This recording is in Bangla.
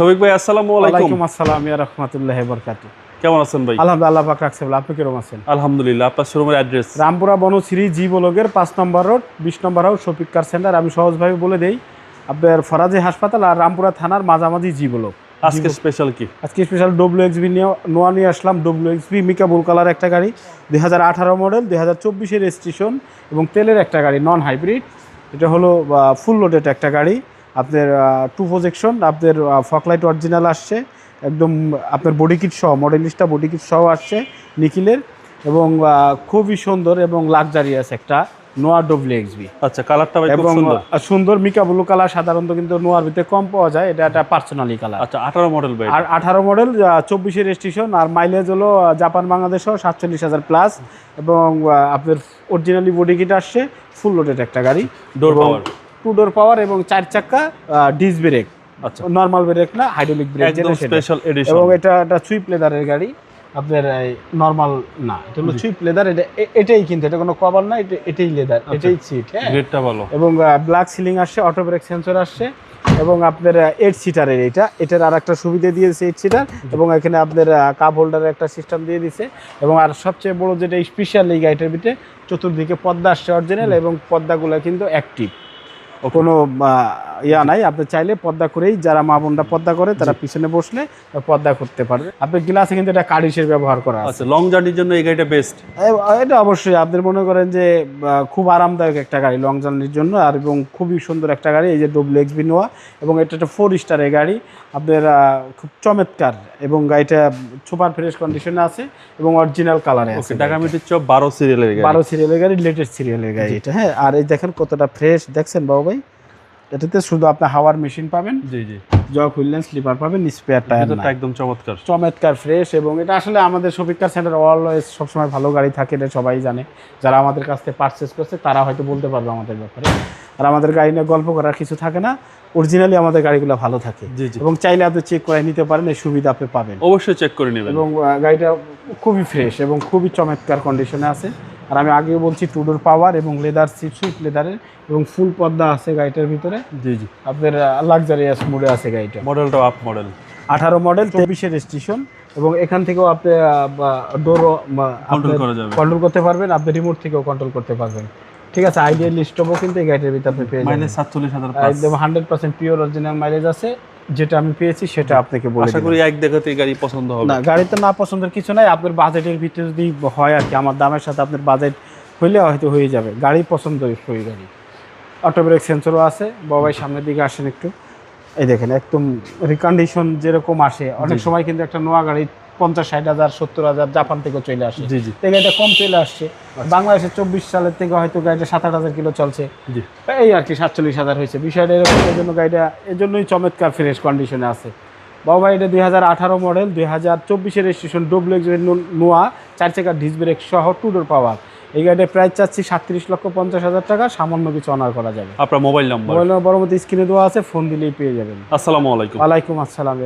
শফিক ভাই আসসালামু আলাইকুম। আসসালাম ইয়া রাহমাতুল্লাহ বরকাতু। কেমন আছেন ভাই? আলহামদুলিল্লাহ আল্লাহ পাক রাখছে আপনি কীরকম আছেন? আলহামদুলিল্লাহ আপনার শোরুমের অ্যাড্রেস রামপুরা বনশ্রী জি বলগের পাঁচ নম্বর রোড বিশ number house Shafiq car centre আমি সহজভাবে বলে দেই আপনার ফরাজি হাসপাতাল আর রামপুরা থানার মাঝামাঝি জি বলক আজকে স্পেশাল কি? আজকে স্পেশাল ডব্লিউ এক্সবি নিয়ে নোয়া নিয়ে আসলাম। W X B mica blue colour একটা গাড়ি দুই হাজার আঠারো মডেল দুই হাজার চব্বিশের রেজিস্ট্রেশন এবং তেলের একটা গাড়ি নন হাইব্রিড এটা হলো ফুল লোডেড একটা গাড়ি। আপনার টু প্রজেকশন আপনার ফকলাইট অরিজিনাল আসছে একদম আপনার বডি কিট সহ মডেলিস্টটা বডি কিট সহ আসছে নিখিলের এবং খুবই সুন্দর এবং লাক্সারিয়াস একটা নোয়া ডব্লিউ এক্সবি আচ্ছা কালারটা এবং সুন্দর। মিকা ব্লু কালার সাধারণত কিন্তু নোয়ার ভিতরে কম পাওয়া যায় এটা একটা পার্সোনালি কালার আচ্ছা আঠারো মডেল আর আঠারো মডেল চব্বিশের রেজিস্ট্রেশন আর মাইলেজ হলো জাপান বাংলাদেশ সাতচল্লিশ হাজার প্লাস এবং আপনার অরিজিনালি বডি কিট আসছে ফুল লোডেড একটা গাড়ি। Door power to door power এবং চার চাকা ডিস ব্রেক আচ্ছা। নর্মাল ব্রেক না হাইড্রোলিক ব্রেক একদম স্পেশাল এডিশন এবং এটা একটা সুইপ লেদারের গাড়ি। আপনার নর্মাল না এটা হলো সুইপ লেদার এটা এটাই কিন্তু এটা কোনো কভার না এটা এটাই লেদার এটাই সিট হ্যাঁ। গ্রেডটা ভালো। এবং ব্ল্যাক সিলিং আসছে অটো ব্রেক সেন্সর আসছে এবং আপনার এইট সিটারের এটা। এটার আর একটা সুবিধা দিয়েছে এইট সিটার এবং এখানে আপনার কাপ হোল্ডারের একটা সিস্টেম দিয়ে দিছে। এবং আর সবচেয়ে বড় যেটা স্পেশাল এই গাড়িটার ভিতরে চতুর্দিকে পর্দা আসছে অরিজিনাল এবং পর্দাগুলো কিন্তু অ্যাক্টিভ কোনো ইয়া নাই আপনি চাইলে পর্দা করেই যারা মা বোনরা পর্দা করে তারা পিছনে বসলে পর্দা করতে পারবে। আপনি গ্লাসে কিন্তু এটা কারিশের ব্যবহার করা আছে। আচ্ছা লং জার্নির জন্য এই গাড়িটা বেস্ট এটা অবশ্যই আপনি মনে করেন যে খুব আরামদায়ক একটা গাড়ি লং জার্নির জন্য আর এবং খুবই সুন্দর একটা গাড়ি এই যে ডব্লিউ এক্সবি নোয়া এবং এটা একটা ফোর স্টারের গাড়ি। আপনার খুব চমৎকার এবং গাড়িটা সুপার ফ্রেশ কন্ডিশনে আছে এবং অরিজিনাল কালারে আছে ঢাকা মিটির চপ বারো সিরিয়ালের গাড়ি। বারো সিরিয়ালের গাড়ি লেটেস্ট সিরিয়ালের গাড়ি। এটা হ্যাঁ আর এই দেখেন কতটা ফ্রেশ দেখছেন বাবু ভাই? এটাতে শুধু আপনি হাওয়ার মেশিন পাবেন জি জি। জগ খুললেন স্লিপার পাবেন স্পেয়ার টায়ার একদম চমৎকার। চমৎকার ফ্রেশ এবং এটা আসলে আমাদের শপিকার সেন্টার অলওয়েজ সবসময় ভালো গাড়ি থাকে এটা সবাই জানে। যারা আমাদের কাছ থেকে পারচেস করছে তারা হয়তো বলতে পারবে আমাদের ব্যাপারে। আর আমাদের গাড়ি নিয়ে গল্প করার কিছু থাকে না অরিজিনালি আমাদের গাড়িগুলো ভালো থাকে। জি জি। এবং চাইলে আপনি চেক করে নিতে পারেন এই সুবিধা আপনি পাবেন। অবশ্যই চেক করে নেবেন। এবং গাড়িটা খুবই ফ্রেশ এবং খুবই চমৎকার কন্ডিশনে আছে। আর আমি আগেও বলছি টুডোর পাওয়ার এবং লেদার সিট সুইট লেদারের এবং ফুল পর্দা আছে গাড়িটার ভিতরে। জি জি। আপনার লাক্সারিয়াস মোডে আছে গাড়িটা। মডেলটাও আপ মডেল আঠারো মডেল চব্বিশের স্টেশন এবং এখান থেকেও আপনি ডোর কন্ট্রোল কন্ট্রোল করতে পারবেন আপনি রিমোট থেকেও কন্ট্রোল করতে পারবেন। ঠিক আছে আইডিয়াল স্টপও কিন্তু এই গাড়িটার ভিতরে আপনি পেয়ে যাবেন। একদম hundred percent pure original mileage আছে। যেটা আমি পেয়েছি সেটা আপনাকে বলে আশা করি এক দেখাতেই গাড়ি পছন্দ হবে। না গাড়িতে না পছন্দের কিছু নাই। আপনার বাজেটের ভিতরে যদি হয় আর কি আমার দামের সাথে আপনার বাজেট হইলে হয়তো হয়ে যাবে। গাড়ি পছন্দ হয়ে গাড়ি অটো ব্রেক সেন্সরও আছে। বাবাই সামনের দিকে আসেন একটু। এই দেখেন একদম রিকন্ডিশন যেরকম আসে। অনেক সময় কিন্তু একটা নোয়া গাড়ি পঞ্চাশ ষাট হাজার সত্তর হাজার জাপান থেকে চলে আসে। জি জি। তো এই গাড়িটা কম চলে আসছে। বাংলাদেশে চব্বিশ সালের থেকে হয়তো গাড়িটা সাত আট হাজার কিলো চলছে। এই আর কি সাতচল্লিশ হাজার হয়েছে। বিষয়টা এরকম এই জন্য গাড়িটা এর জন্যই চমৎকার ফ্রেশ কন্ডিশনে আছে। বাবা এটা দুই হাজার আঠারো মডেল দুই হাজার চব্বিশের রেজিস্ট্রেশন ডব্লিউ নোয়া চার চাকার ডিস ব্রেক সহ টুডোর পাওয়ার এই গাড়িটা প্রাইস চাচ্ছি সাতত্রিশ লক্ষ পঞ্চাশ হাজার টাকা। সামান্য কিছু অনার করা যাবে। আপনার মোবাইল নাম্বার মোবাইল নম্বর পরবর্তী স্ক্রিনে দেওয়া আছে ফোন দিলেই পেয়ে যাবেন। আসসালামু আলাইকুম। ওয়ালাইকুম আসসালাম